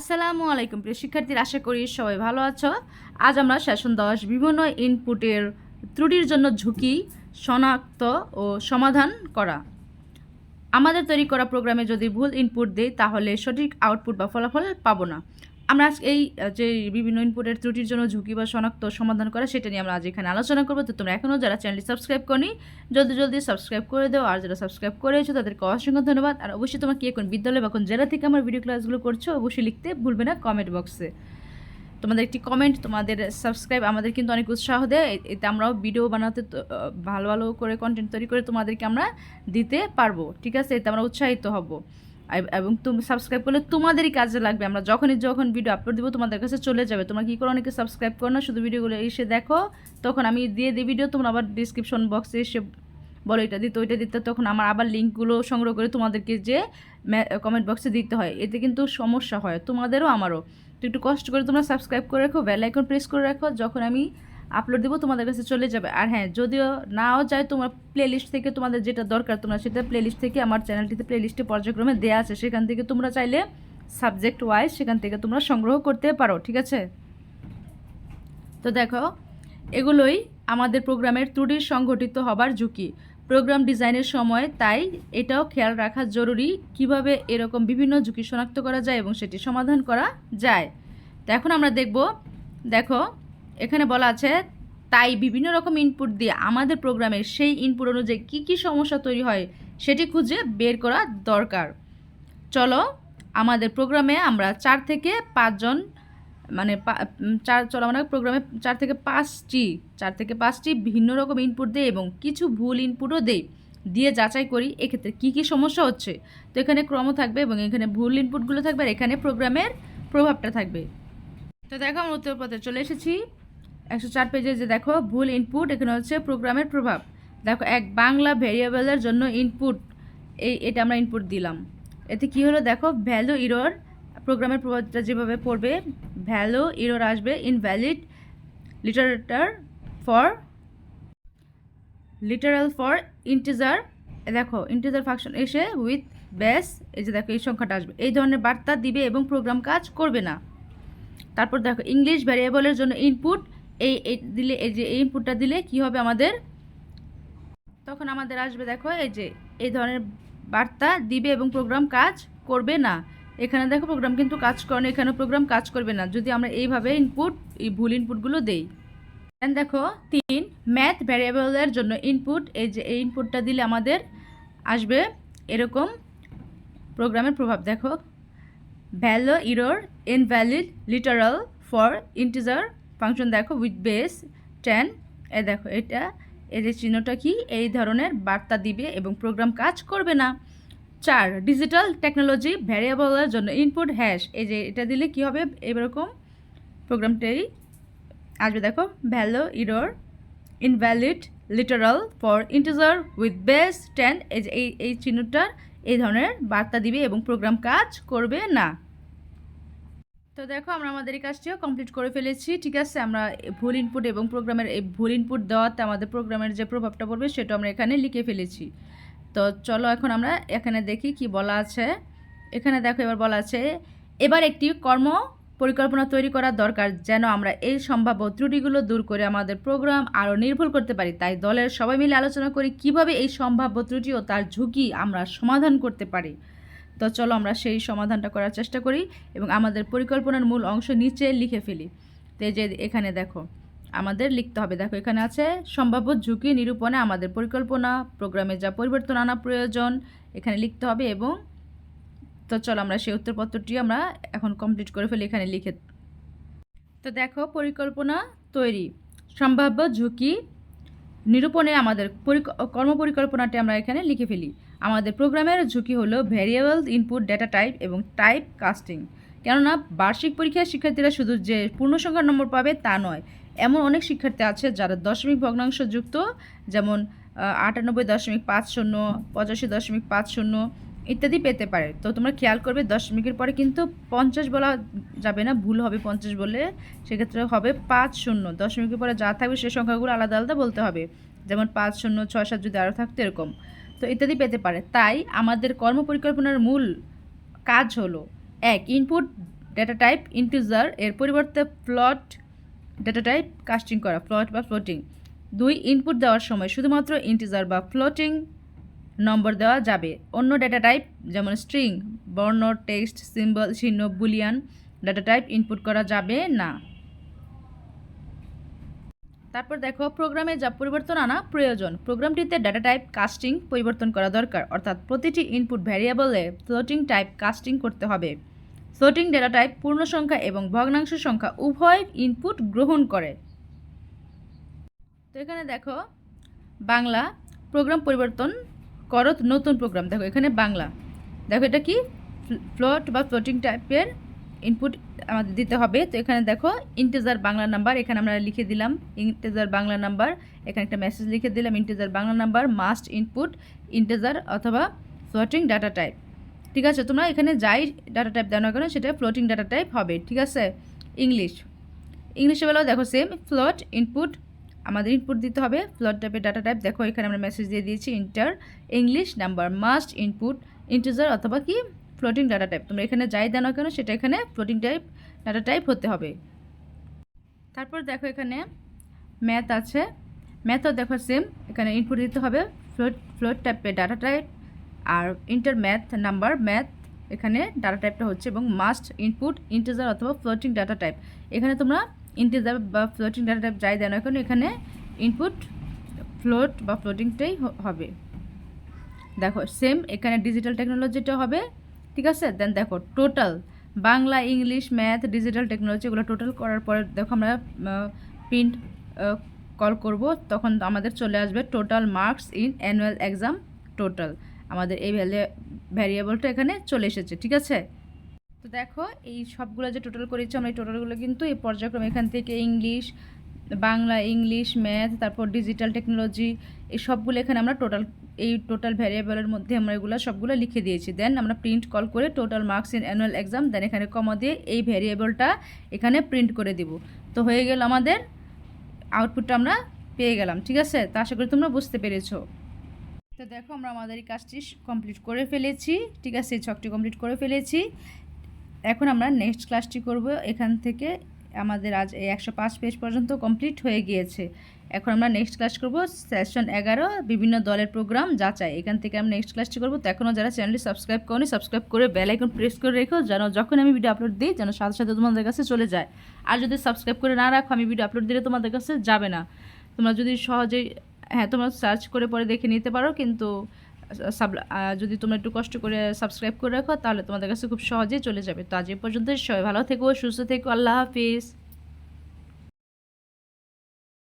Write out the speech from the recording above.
আসসালামু আলাইকুম, প্রিয় শিক্ষার্থীরা, আশা করি সবাই ভালো আছো। আজ আমরা সেশন দশ, বিভিন্ন ইনপুটের ত্রুটির জন্য ঝুঁকি শনাক্ত ও সমাধান করা। আমাদের তৈরি করা প্রোগ্রামে যদি ভুল ইনপুট দিই, তাহলে সঠিক আউটপুট বা ফলাফল পাবো না। আমরা আজ এই যে বিভিন্ন ইনপুটের ত্রুটির জন্য ঝুঁকি বা শনাক্ত সমাধান করা, সেটা নিয়ে আমরা আজ এখানে আলোচনা করব। তো তোমরা এখনও যারা চ্যানেলটি সাবস্ক্রাইব করনি, জলদি জলদি সাবস্ক্রাইব করে দাও। আর যারা সাবস্ক্রাইব করেছ তাদেরকে অসংখ্য ধন্যবাদ। আর অবশ্যই তোমরা কে কোন বিদ্যালয় বা কোন জেলা থেকে আমার ভিডিও ক্লাসগুলো করছ, অবশ্যই লিখতে ভুলবে না কমেন্ট বক্সে তোমাদের একটি কমেন্ট তোমাদের সাবস্ক্রাইব আমাদের কিন্তু অনেক উৎসাহ দেয়। এতে আমরাও ভিডিও বানাতে ভালো ভালো করে কন্টেন্ট তৈরি করে তোমাদেরকে আমরা দিতে পারব। ঠিক আছে? এতে আমরা উৎসাহিত হব। এব- তুমি সাবস্ক্রাইব করলে তোমাদেরই কাজে লাগবে। আমরা যখনই যখন ভিডিও আপলোড দিব, তোমাদের কাছে চলে যাবে। তোমরা কী করো, অনেকে সাবস্ক্রাইব করো না, শুধু ভিডিওগুলো এসে দেখো, তখন আমি দিয়ে দিই ভিডিও তোমরা আবার ডিসক্রিপশন বক্সে এসে বলো, এটা দিতে, ওইটা দিতে। তখন আমার আবার লিঙ্কগুলো সংগ্রহ করে তোমাদেরকে যে কমেন্ট বক্সে দিতে হয়। এতে কিন্তু সমস্যা হয়, তোমাদেরও আমারও। তো একটু কষ্ট করে তোমরা সাবস্ক্রাইব করে রাখো বেল আইকন প্রেস করে রাখো। যখন আমি আপলোড দেবো, তোমাদের কাছে চলে যাবে। আর হ্যাঁ যদিও নাও যায়, তোমার প্লেলিস্ট থেকে তোমাদের যেটা দরকার, তোমরা সেটা প্লেলিস্ট থেকে আমার চ্যানেলটিতে প্লেলিস্টে পর্যায়ক্রমে দেওয়া আছে। সেখান থেকে তোমরা চাইলে সাবজেক্ট ওয়াইজ সেখান থেকে তোমরা সংগ্রহ করতে পারো, ঠিক আছে? তো দেখো, এগুলোই আমাদের প্রোগ্রামের ত্রুটি সংঘটিত হবার ঝুঁকি। প্রোগ্রাম ডিজাইনের সময়, তাই এটাও খেয়াল রাখা জরুরি কীভাবে এরকম বিভিন্ন ঝুঁকি শনাক্ত করা যায় এবং সেটি সমাধান করা যায়। তো এখন আমরা দেখব, দেখো এখানে বলা আছে, তাই বিভিন্ন রকম ইনপুট দিয়ে আমাদের প্রোগ্রামের সেই ইনপুট অনুযায়ী কী কী সমস্যা তৈরি হয় সেটি খুঁজে বের করা দরকার। চলো, আমাদের প্রোগ্রামে আমরা চার থেকে পাঁচজন মানে চার, চলো আমরা প্রোগ্রামে চার থেকে পাঁচটি, চার থেকে পাঁচটি ভিন্ন রকম ইনপুট দেই এবং কিছু ভুল ইনপুটও দেই, দিয়ে যাচাই করি এক্ষেত্রে কী কী সমস্যা হচ্ছে। তো এখানে ক্রম থাকবে এবং এখানে ভুল ইনপুটগুলো থাকবে আর এখানে প্রোগ্রামের প্রভাবটা থাকবে। তো দেখো, আমরা উত্তরপত্রে চলে এসেছি। একশো চার পেজে যে দেখো, ভুল ইনপুট এখানে হচ্ছে প্রোগ্রামের প্রভাব। দেখো, এক বাংলা ভেরিয়েবলের জন্য ইনপুট এই, এটা আমরা ইনপুট দিলাম। এতে কি হলো দেখো ভ্যালু ইরর প্রোগ্রামের প্রভাবটা যেভাবে পড়বে ভ্যালু ইরর আসবে invalid literal for literal for integer দেখো ইন্টিজার ফাংশন এসে উইথ বেস এই যে দেখো, এই সংখ্যাটা আসবে। এই ধরনের বার্তা দিবে এবং প্রোগ্রাম কাজ করবে না। তারপর দেখো ইংলিশ ভ্যারিয়েবলের জন্য ইনপুট এই দিলে, এই যে এই ইনপুটটা দিলে কি হবে আমাদের? তখন আমাদের আসবে, দেখো, এই যে, এই ধরনের বার্তা দিবে এবং প্রোগ্রাম কাজ করবে না। এখানে দেখো প্রোগ্রাম কিন্তু কাজ করে না এখানে প্রোগ্রাম কাজ করবে না। যদি আমরা এইভাবে ইনপুট এই ভুল ইনপুটগুলো দেই। দেন দেখো, তিন ম্যাথ ভ্যারিয়েবলের জন্য ইনপুট এই যে, এই ইনপুটটা দিলে আমাদের আসবে এরকম প্রোগ্রামের প্রভাব। দেখো value error invalid literal for integer function দেখো উইথ বেস টেন এ দেখো এটা যে চিহ্নটা কি? এই ধরনের বার্তা দিবে এবং প্রোগ্রাম কাজ করবে না। চার ডিজিটাল টেকনোলজি ভ্যারিয়েবলের জন্য ইনপুট হ্যাশ এই যে এটা দিলে কি হবে? এরকম প্রোগ্রামটাই আসবে। দেখো value error invalid literal for integer with base ten এই এই এই চিহ্নটা এই ধরনের বার্তা দিবে এবং প্রোগ্রাম কাজ করবে না। তো দেখো, আমরা আমাদের এই কাজটিও কমপ্লিট করে ফেলেছি, ঠিক আছে? আমরা ভুল ইনপুট এবং প্রোগ্রামের এই ভুল ইনপুট দেওয়াতে আমাদের প্রোগ্রামের যে প্রভাবটা পড়বে, সেটা আমরা এখানে লিখে ফেলেছি। তো চলো এখন আমরা এখানে দেখি কি বলা আছে। এখানে দেখো, এবার বলা আছে, এবার একটি কর্ম পরিকল্পনা তৈরি করা দরকার, যেন আমরা এই সম্ভাব্য ত্রুটিগুলো দূর করে আমাদের প্রোগ্রাম আরও নির্ভুল করতে পারি। তাই দলের সবাই মিলে আলোচনা করি, কীভাবে এই সম্ভাব্য ত্রুটি ও তার ঝুঁকি আমরা সমাধান করতে পারি। তো চলো আমরা সেই সমাধানটা করার চেষ্টা করি এবং আমাদের পরিকল্পনার মূল অংশ নিচে লিখে ফেলি। তো যে এখানে দেখো, আমাদের লিখতে হবে। দেখো, এখানে আছে, সম্ভাব্য ঝুঁকি নিরূপণে আমাদের পরিকল্পনা, প্রোগ্রামে যা পরিবর্তন আনা প্রয়োজন, এখানে লিখতে হবে এবং তো চলো আমরা সেই উত্তরপত্রটি আমরা এখন কমপ্লিট করে ফেলি, এখানে লিখে। তো দেখো, পরিকল্পনা তৈরি। সম্ভাব্য ঝুঁকি নিরূপণে আমাদের পরিক- কর্মপরিকল্পনাটি আমরা এখানে লিখে ফেলি। আমাদের প্রোগ্রামের ঝুঁকি হলো ভ্যারিয়েবল ইনপুট ডেটা টাইপ এবং টাইপ কাস্টিং কেননা বার্ষিক পরীক্ষায় শিক্ষার্থীরা শুধু যে পূর্ণসংখ্যার নম্বর পাবে তা নয়, এমন অনেক শিক্ষার্থী আছে যারা দশমিক ভগ্নাংশ যুক্ত, যেমন আটানব্বই দশমিক পাঁচ শূন্য, পঁচাশি দশমিক পাঁচ শূন্য ইত্যাদি পেতে পারে। তো তোমরা খেয়াল করবে দশমিকের পরে কিন্তু পঞ্চাশ বলা যাবে না, ভুল হবে পঞ্চাশ বলে সেক্ষেত্রে হবে পাঁচ শূন্য। দশমিকের পরে যা থাকবে সে সংখ্যাগুলো আলাদা আলাদা বলতে হবে। যেমন পাঁচ শূন্য, ছয় সাত যদি আরও থাকতো এরকম। তো ইত্যাদি পেতে পারে। তাই আমাদের কর্ম পরিকল্পনার মূল কাজ হলো, এক ইনপুট ডেটা টাইপ ইন্টিজার এর পরিবর্তে ফ্লট ডেটা টাইপ কাস্টিং করা ফ্লট বা ফ্লোটিং দুই ইনপুট দেওয়ার সময় শুধুমাত্র ইন্টিজার বা ফ্লোটিং নম্বর দেওয়া যাবে। অন্য ডেটা টাইপ যেমন স্ট্রিং বর্ণ টেক্সট সিম্বল চিহ্ন বুলিয়ান ডেটা টাইপ ইনপুট করা যাবে না। তারপর দেখো, প্রোগ্রামে যা পরিবর্তন আনা প্রয়োজন। প্রোগ্রামটিতে ডেটা টাইপ কাস্টিং পরিবর্তন করা দরকার, অর্থাৎ প্রতিটি ইনপুট ভ্যারিয়েবলে ফ্লোটিং টাইপ কাস্টিং করতে হবে। ফ্লোটিং ডেটা টাইপ পূর্ণ সংখ্যা এবং ভগ্নাংশ সংখ্যা উভয় ইনপুট গ্রহণ করে। তো এখানে দেখো, বাংলা প্রোগ্রাম পরিবর্তন করত নতুন প্রোগ্রাম দেখো, এখানে বাংলা। দেখো, এটা কি? ফ্লোট বা ফ্লোটিং টাইপের ইনপুট আমাদের দিতে হবে। তো এখানে দেখো ইন্টেজার বাংলা নাম্বার এখানে আমরা লিখে দিলাম ইন্টেজার বাংলা নাম্বার এখানে একটা মেসেজ লিখে দিলাম integer Bangla number must input integer অথবা ফ্লোটিং ডাটা টাইপ ঠিক আছে, তোমরা এখানে যাই ডাটা টাইপ দেওয়া কেন, সেটা ফ্লোটিং ডাটা টাইপ হবে, ঠিক আছে? ইংলিশ ইংলিশে বেলাও দেখো সেম ফ্লোট ইনপুট আমাদের ইনপুট দিতে হবে ফ্লোট টাইপের ডাটা টাইপ দেখো, এখানে আমরা মেসেজ দিয়ে দিয়েছি enter English number must input integer অথবা কি? ফ্লোটিং ডাটা টাইপ তোমরা এখানে যাই দেন কেন, সেটা এখানে ফ্লোটিং টাইপ ডাটা টাইপ হতে হবে। তারপর দেখো এখানে ম্যাথ আছে। ম্যাথও দেখো সেম এখানে ইনপুট দিতে হবে ফ্লোট ফ্লোট টাইপের ডাটা টাইপ আর ইন্টার ম্যাথ নাম্বার ম্যাথ এখানে ডাটা টাইপটা হচ্ছে এবং মাস্ট ইনপুট ইন্টিজার অথবা ফ্লোটিং ডাটা টাইপ এখানে তোমরা ইন্টিজার বা ফ্লোটিং ডাটা টাইপ যাই দেন কেন, এখানে ইনপুট ফ্লোট বা ফ্লোটিংটাই হবে। দেখো সেম এখানে ডিজিটাল টেকনোলজিটা হবে। ঠিক আছে? দেন দেখো total Bangla, English math digital technology এগুলো টোটাল করার পরে দেখো আমরা প্রিন্ট কল করব। তখন আমাদের চলে আসবে total marks in annual exam total আমাদের এই ভ্যারিয়েবলটা এখানে চলে এসেছে, ঠিক আছে? তো দেখো, এই সবগুলো যে টোটাল করেছি আমরা, এই টোটালগুলো কিন্তু এই পর্যায়ক্রমে এখান থেকে ইংলিশ বাংলা, ইংলিশ, ম্যাথ, তারপর ডিজিটাল টেকনোলজি, এই সবগুলো এখানে আমরা টোটাল এই টোটাল ভ্যারিয়েবলের মধ্যে আমরা এগুলো সবগুলো লিখে দিয়েছি। দেন আমরা প্রিন্ট কল করে total marks in annual exam then এখানে কমা দিয়ে এই ভ্যারিয়েবলটা এখানে প্রিন্ট করে দিব। তো হয়ে গেল আমাদের আউটপুটটা আমরা পেয়ে গেলাম, ঠিক আছে? তা আশা করি তোমরা বুঝতে পেরেছ। তো দেখো আমরা আমাদের এই কাজটি কমপ্লিট করে ফেলেছি, ঠিক আছে? এই ছকটি কমপ্লিট করে ফেলেছি। এখন আমরা নেক্সট ক্লাসটি করব। এখান থেকে আমাদের আজ এই একশো পাঁচ পেজ পর্যন্ত কমপ্লিট হয়ে গিয়েছে। এখন আমরা নেক্সট ক্লাস করব সেশন এগারো, বিভিন্ন দলের প্রোগ্রাম যাচাই। এখান থেকে আমরা নেক্সট ক্লাসটি করব। তো এখনও যারা চ্যানেলটি সাবস্ক্রাইব করনি সাবস্ক্রাইব করে বেল আইকন প্রেস করে রেখো, যেন যখন আমি ভিডিও আপলোড দিই, যেন সাথে সাথে তোমাদের কাছে চলে যায়। আর যদি সাবস্ক্রাইব করে না রাখো, আমি ভিডিও আপলোড দিলে তোমাদের কাছে যাবে না। তোমরা যদি সহজেই হ্যাঁ তোমরা সার্চ করে পরে দেখে নিতে পারো, কিন্তু সাব যদি তোমরা একটু কষ্ট করে সাবস্ক্রাইব করে রাখো, তাহলে তোমাদের কাছে খুব সহজেই চলে যাবে। তো আজ এই পর্যন্ত সবাই ভালো থেকো, সুস্থ থেকো। আল্লাহ হাফিজ।